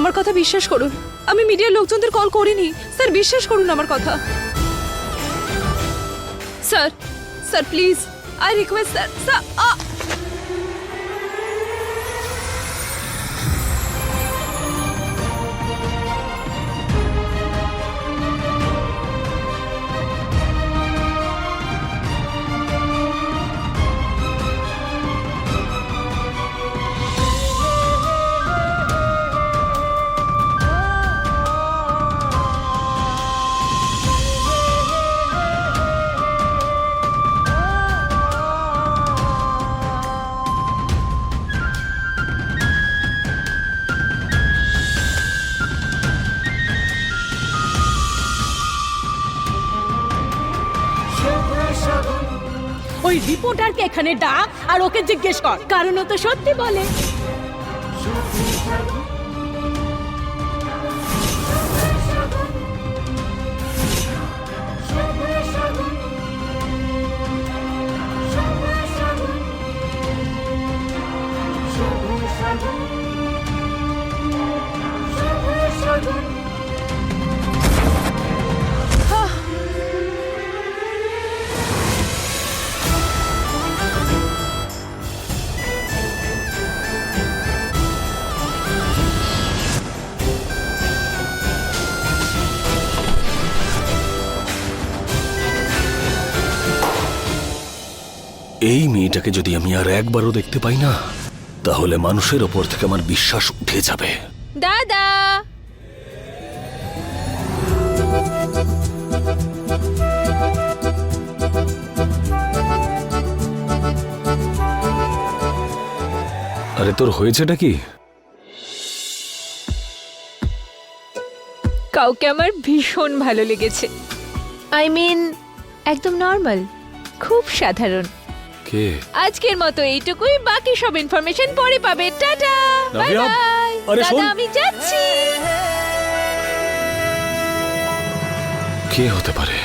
আমার কথা বিশ্বাস করুন। আমি মিডিয়ার লোকজনদের কল করিনি। স্যার, বিশ্বাস করুন আমার কথা। Sir sir please I request sir sir এখানে ডাক আর ওকে জিজ্ঞেস কর। কারণ ও তো সত্যি বলে। মেয়েটাকে যদি আমি আর একবারও দেখতে পাই না তাহলে মানুষের ওপর থেকে আমার বিশ্বাস উঠে যাবে। দাদা! আরে তোর হয়েছেটা কি? কাউকে আমার ভীষণ ভালো লেগেছে। আই মিন একদম নর্মাল খুব সাধারণ। কে আজকের মতো এইটুকুই। বাকি সব ইনফরমেশন পরে পাবে। টাটা। বাই নাভিয়া, বাই আরে দাদা আমি যাচ্ছি। কে হতে পারে?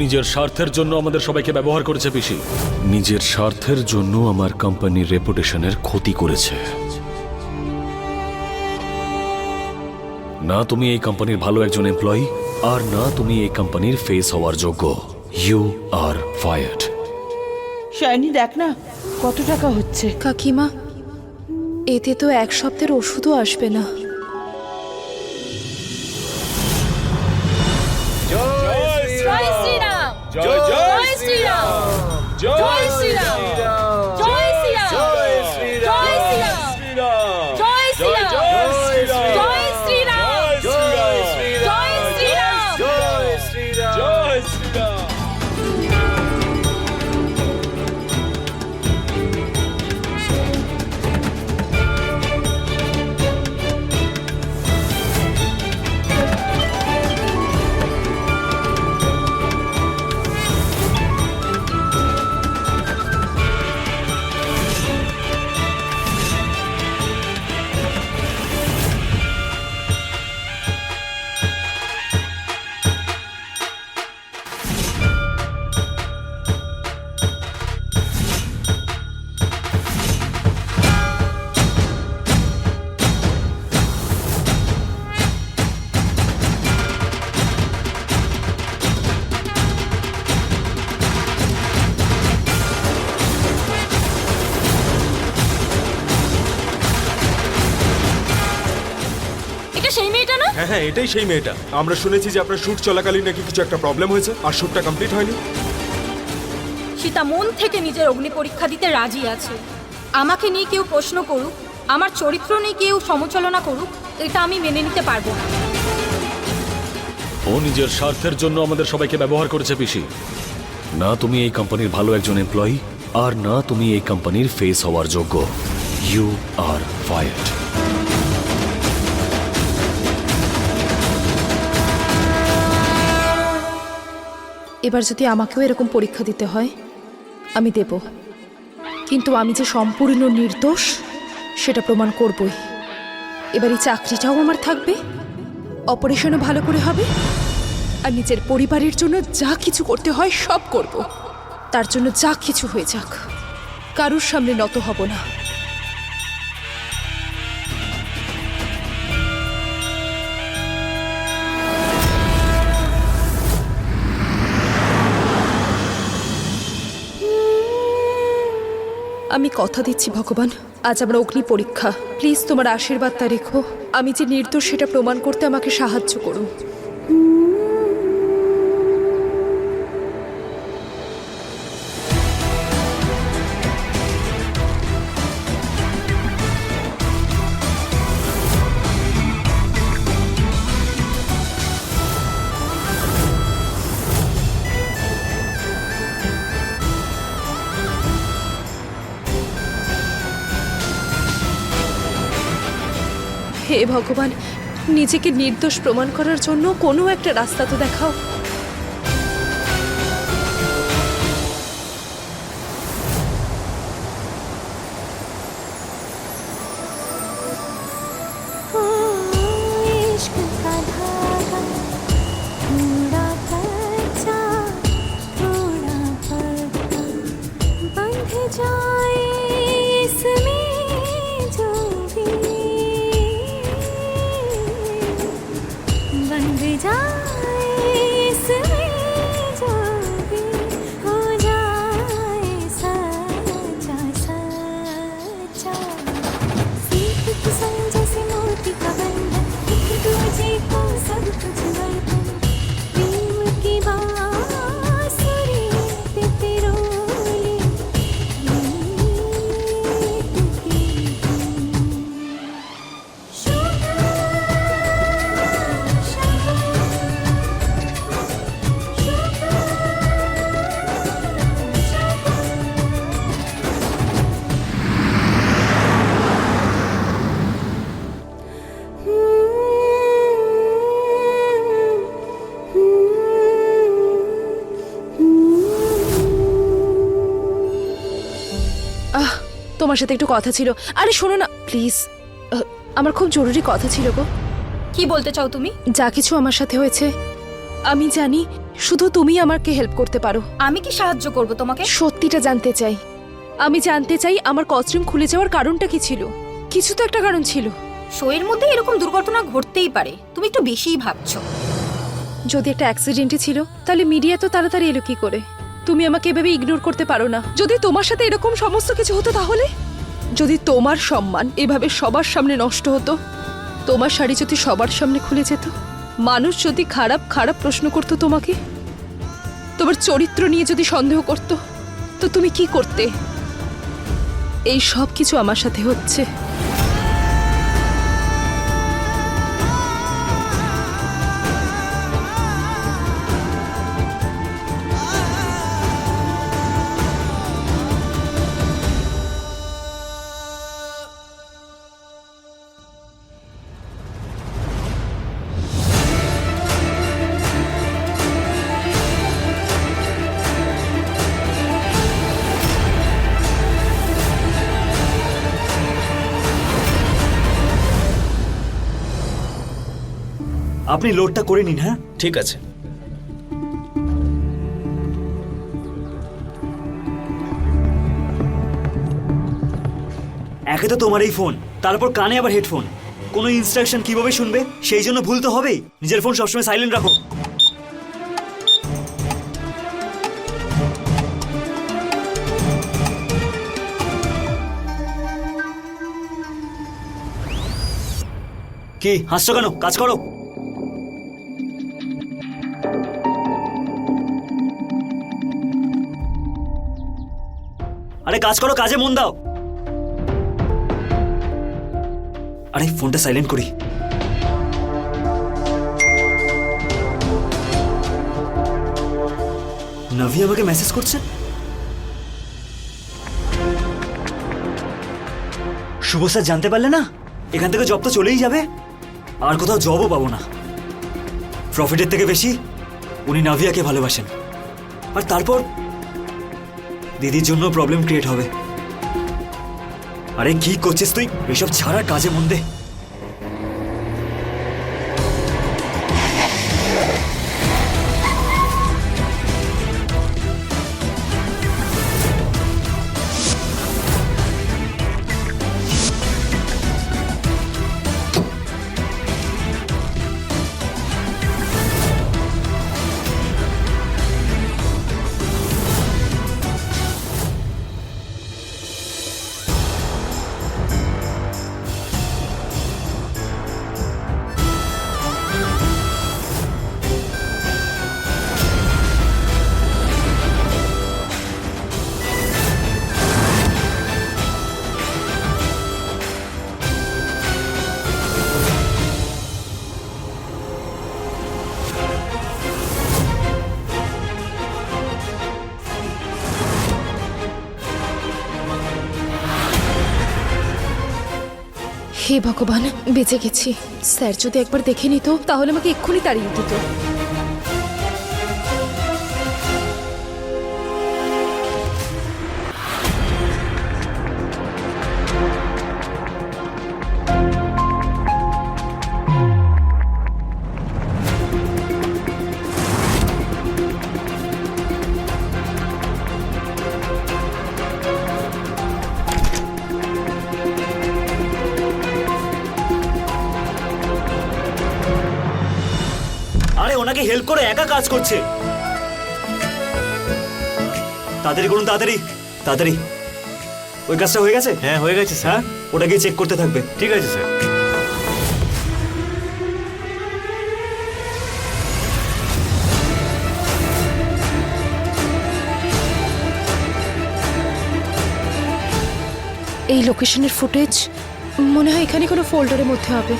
নিজের স্বার্থের জন্য আমাদের সবাইকে ব্যবহার করেছে পিসি। নিজের স্বার্থের জন্য আমার কোম্পানির রেপুটেশনের ক্ষতি করেছে। না তুমি এই কোম্পানির ভালো একজন এমপ্লয়ি আর না তুমি এই কোম্পানির ফেস হওয়ার যোগ্য। ইউ আর ফায়ার্ড শাইনি দেখ না কত টাকা হচ্ছে। কাকিমা এতে তো এক সপ্তাহের ওষুধও আসবে না। হ্যাঁ এটাই সেই মেয়েটা। আমরা শুনেছি যে আপনার শুট চলাকালীন নাকি কিছু একটা প্রবলেম হয়েছে আর শুটটা কমপ্লিট হয়নি। সীতা মন থেকে নিজের অগ্নি পরীক্ষা দিতে রাজি আছে। আমাকে নিয়ে কেউ প্রশ্ন করুক আমার চরিত্র নিয়ে কেউ সমালোচনা করুক এটা আমি মেনে নিতে পারব না। ও নিজের স্বার্থের জন্য আমাদের সবাইকে ব্যবহার করেছে পিসি। না তুমি এই কোম্পানির ভালো একজন এমপ্লয়ি আর না তুমি এই কোম্পানির ফেস হওয়ার যোগ্য। ইউ আর ফায়ার্ড এবার যদি আমাকেও এরকম পরীক্ষা দিতে হয়, আমি দেব। কিন্তু আমি যে সম্পূর্ণ নির্দোষ, সেটা প্রমাণ করবই। এবার এই চাকরিটাও আমার থাকবে, অপারেশনও ভালো করে হবে, আর নিজের পরিবারের জন্য যা কিছু করতে হয় সব করব। তার জন্য যা কিছু হয়ে যাক, কারুর সামনে নত হব না। আমি কথা দিচ্ছি, ভগবান। আজ আমার অগ্নি পরীক্ষা। প্লিজ, তোমার আশীর্বাদটা রেখো। আমি যে নির্দোষ, সেটা প্রমাণ করতে আমাকে সাহায্য করো। ভগবান নিজেকে নির্দোষ প্রমাণ করার জন্য কোনো একটা রাস্তা তো দেখাও। আহ তোমার সাথে একটু কথা ছিল। আরে শোনো না প্লিজ আমার খুব জরুরি কথা ছিল গো। কি বলতে চাও তুমি? যা কিছু আমার সাথে হয়েছে আমি জানি শুধু তুমি আমাকে হেল্প করতে পারো। আমি কি সাহায্য করব তোমাকে? সত্যিটা জানতে চাই। আমি জানতে চাই আমার কস্টিউম খুলে যাওয়ার কারণটা কি ছিল। কিছু তো একটা কারণ ছিল। শোয়ের মধ্যে এরকম দুর্ঘটনা ঘটতেই পারে। তুমি একটু বেশিই ভাবছ। যদি একটা অ্যাক্সিডেন্টই ছিল তাহলে মিডিয়া তো তাড়াতাড়ি এলো কি করে? তুমি আমাকে এভাবে ইগনোর করতে পারো না। যদি তোমার সাথে এরকম সমস্ত কিছু হতো তাহলে? যদি তোমার সম্মান এভাবে সবার সামনে নষ্ট হতো, তোমার শাড়ি যদি সবার সামনে খুলে যেত, মানুষ যদি খারাপ খারাপ প্রশ্ন করতো তোমাকে, তোমার চরিত্র নিয়ে যদি সন্দেহ করতো, তো তুমি কি করতে? এই সব কিছু আমার সাথে হচ্ছে। আপনি লোডটা করে নিন হ্যাঁ? ঠিক আছে। একে তো তোমার এই ফোন তারপর কানে আবার হেডফোন। কোনো ইনস্ট্রাকশন কীভাবে শুনবে সেই জন্য ভুল তো হবেই। নিজের ফোন সবসময় সাইলেন্ট রাখো। কি হাসছো কেন? কাজ করো। আরে কাজ করো, কাজে মন দাও। আরে ফোনটা সাইলেন্ট করি। নভি আমাকে মেসেজ করছে? শুভ স্যার জানতে পারলে না? এখান থেকে জব তো চলেই যাবে। আর কোথাও জবও পাবো না। প্রফিটের থেকে বেশি উনি নাভিয়াকে ভালোবাসেন। আর তারপর দিদির জন্য প্রবলেম ক্রিয়েট হবে। আরে কি করছিস তুই? এসব ছাড়া কাজে মন দে। হে ভগবান বেঁচে গেছি। স্যার যদি একবার দেখে নিত তাহলে আমাকে এক্ষুনি তাড়িয়ে দিত। আরে ওনাকে হেল্প করে একা কাজ করছে। তাড়াতাড়ি করুন তাড়াতাড়ি তাড়াতাড়ি। ওই কাজটা হয়ে গেছে? হ্যাঁ হয়ে গেছে স্যার। ওটা গিয়ে চেক করতে থাকবে। ঠিক আছে স্যার। এই লোকেশনের ফুটেজ মনে হয় এখানে কোনো ফোল্ডারের মধ্যে হবে।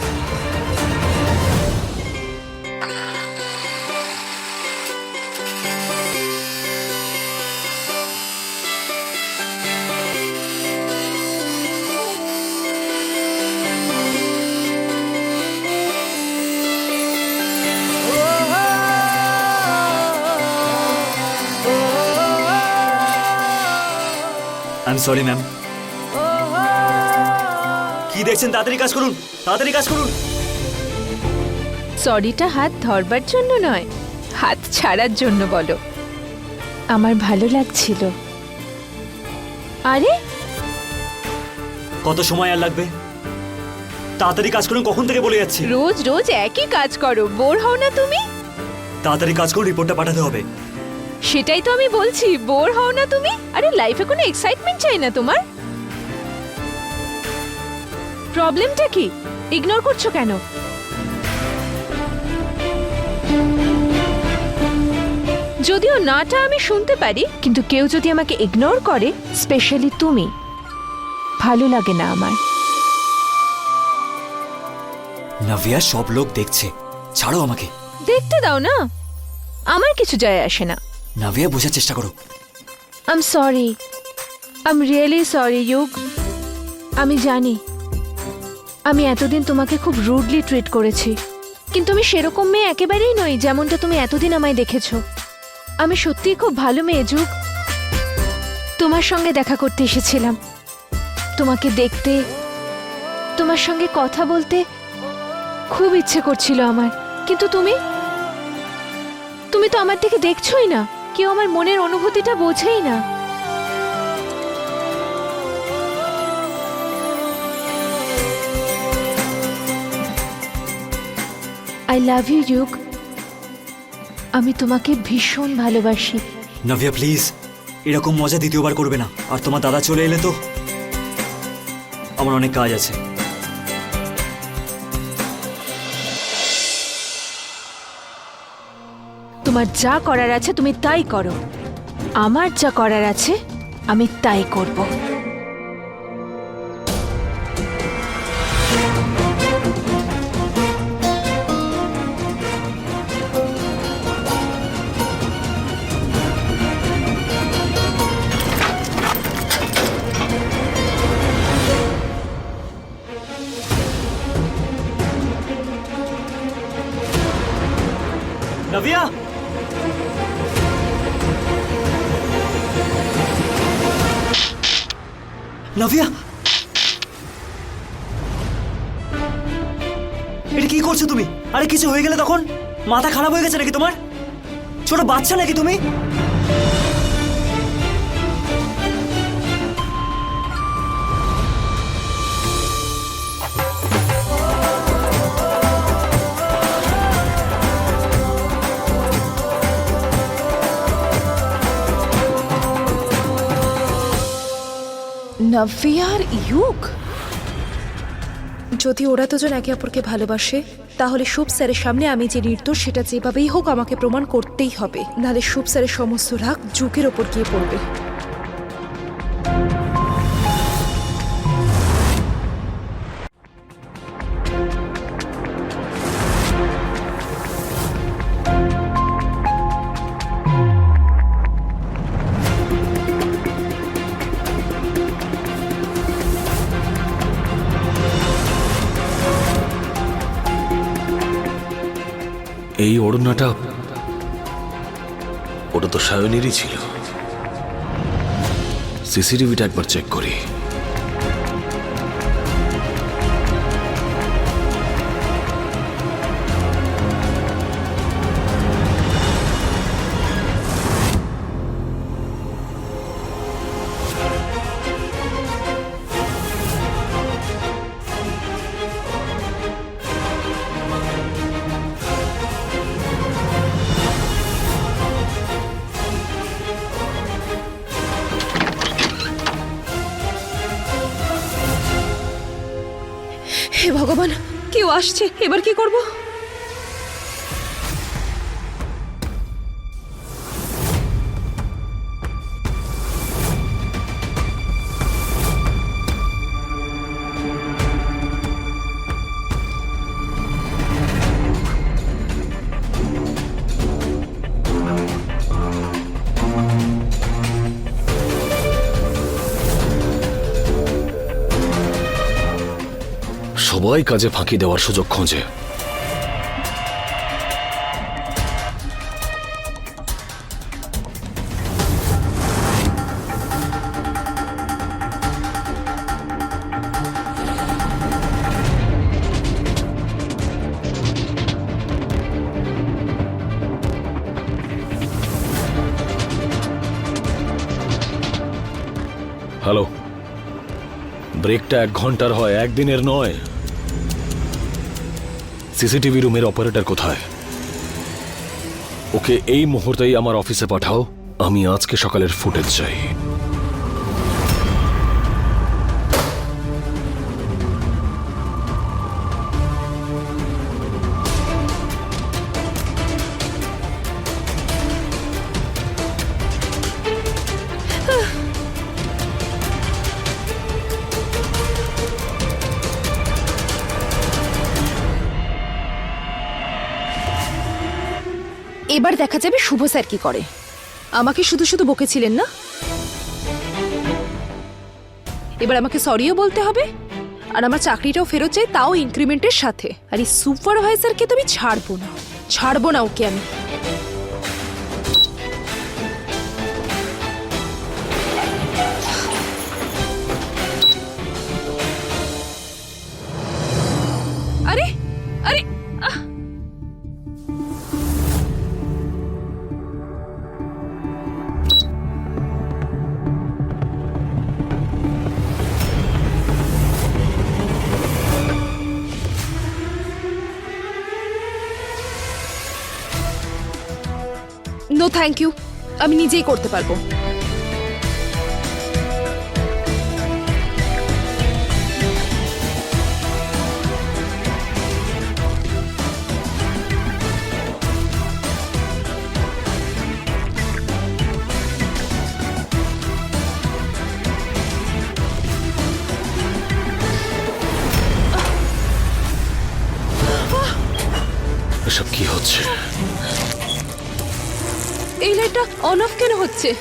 আই এম সরি ম্যাম কি দেখছেন? তাড়াতাড়ি কাজ করুন। তাড়াতাড়ি কাজ করুন। সরিটা হাত ধরবার জন্য নয় হাত ছাড়ার জন্য বলো। আমার ভালো লাগছিল। আরে? কত সময় আর লাগবে? তাড়াতাড়ি কাজ করুন কখন থেকে বলে যাচ্ছি? রোজ রোজ একই কাজ করো বোর হও না তুমি। তাড়াতাড়ি কাজ করুন রিপোর্টটা পাঠাতে হবে। সেটাই তো আমি বলছি বোর হও না তুমি। আরে লাইফে কোনো এক্সাইটমেন্ট চাই না তোমার। প্রবলেমটা কি? ইগনোর করছ কেন? যদিও নাটা আমি শুনতে পারি কিন্তু কেউ যদি আমাকে ইগনোর করে স্পেশালি তুমি ভালো লাগে না আমার। নাভিয়া সব লোক দেখছে। ছাড়ো আমাকে। দেখতে দাও না। আমার কিছু যায় আসে না। নাভিয়া, বোঝার চেষ্টা করো। I'm sorry I'm really sorry UCO আমি জানি। আমি এতদিন তোমাকে খুব রুডলি ট্রিট করেছি। কিন্তু আমি সেরকম মেয়ে একেবারেই নই, যেমনটা তুমি এতদিন আমায় দেখেছ। আমি সত্যিই খুব ভালো মেয়ে, যুগ। তোমার সঙ্গে দেখা করতে এসেছিলাম। তোমাকে দেখতে, তোমার সঙ্গে কথা বলতে খুব ইচ্ছে করছিল আমার। কিন্তু তুমি? তুমি তো আমার দিকে দেখছোই না। কেউ আমার মনের অনুভূতিটা বোঝেই না। আই লাভ ইউ ইউক আমি তোমাকে ভীষণ ভালোবাসি। নভিয়া প্লিজ এরকম মজা দ্বিতীয়বার করবে না। আর তোমার দাদা চলে এলে তো? আমার অনেক কাজ আছে। তোমার যা করার আছে তুমি তাই করো। আমার যা করার আছে আমি তাই করব। নাভিয়া এটা কি করছ তুমি? আরে কিছু হয়ে গেলে তখন? মাথা খারাপ হয়ে গেছে নাকি তোমার? ছোট বাচ্চা নাকি তুমি? নভিয়ার ইউক যদি ওরা দুজন একে অপরকে ভালোবাসে, তাহলে শুভ স্যারের সামনে আমি যে নির্দোষ, সেটা যেভাবেই হোক আমাকে প্রমাণ করতেই হবে। নাহলে শুভ স্যারের সমস্ত রাগ যুগের ওপর গিয়ে পড়বে। ওড়নাটা ওটা তো সায়নেরই ছিল। সিসিটিভিটা একবার চেক করি। আসছে এবার কি করব? সবাই কাজে ফাঁকি দেওয়ার সুযোগ খোঁজে। হ্যালো। ব্রেকটা এক ঘণ্টার হয় একদিনের নয়। সিসিটিভি রুমের অপারেটর কোথায়? ওকে এই মুহূর্তেই আমার অফিসে পাঠাও। আমি আজকে সকালের ফুটেজ চাই। দেখা যাবে শুভ স্যার কি করে। আমাকে শুধু শুধু বকেছিলেন না? এবার আমাকে সরিও বলতে হবে। আর আমার চাকরিটাও ফেরত চাই তাও ইনক্রিমেন্টের সাথে। আর এই সুপারভাইজারকে তো আমি ছাড়বো না। ছাড়বো না ওকে আমি। নো থ্যাংক ইউ আমি নিজেই করতে পারব। Sí.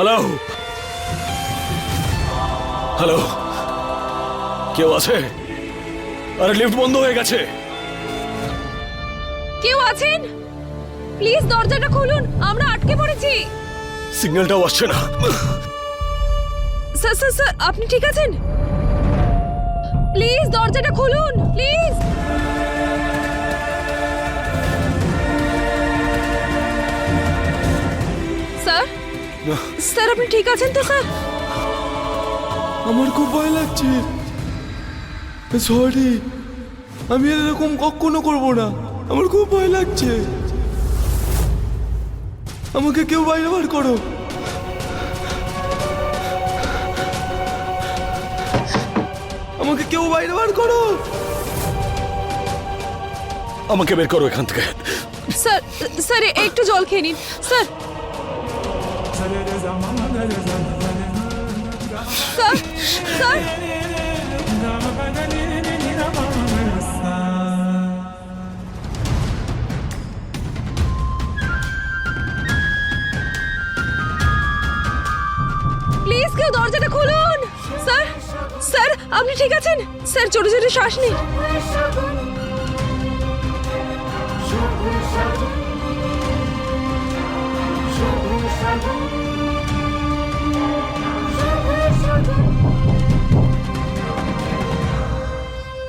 হ্যালো হ্যালো কেউ আছে? আরে লিফট বন্ধ হয়ে গেছে। কেউ আছেন? প্লিজ দরজাটা খুলুন আমরা আটকে পড়েছি। সিগন্যালটাও আসছে না। স্যার স্যার স্যার আপনি ঠিক আছেন? প্লিজ দরজাটা খুলুন প্লিজ স্যার আপনি ঠিক আছেন তো স্যার? আমার খুব ভয় লাগছে। সরি আমি এরকম কখনো করব না। আমার খুব ভয় লাগছে। আমাকে কেউ বাইরে বার করো। আমাকে কেউ বাইরে বার করো। আমাকে বের করো এখান থেকে। স্যার স্যার একটু জল খেয়ে নিন। স্যার প্লিজ কেউ দরজাটা খুলুন। স্যার স্যার, আপনি ঠিক আছেন? স্যার জোরে জোরে শ্বাস নিন। শুভ